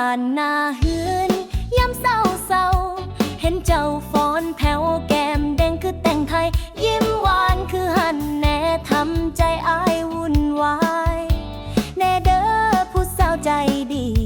ผ่านหน้าเฮืนย้ำเศร้าเศร้า เห็นเจ้าฟ้อนแผ่วแก้มแดงคือแต่งไทย ยิ้มหวานคือหันแน่ทำใจอายวุ่นวาย แน่เด้อผู้สาวใจดี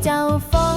就放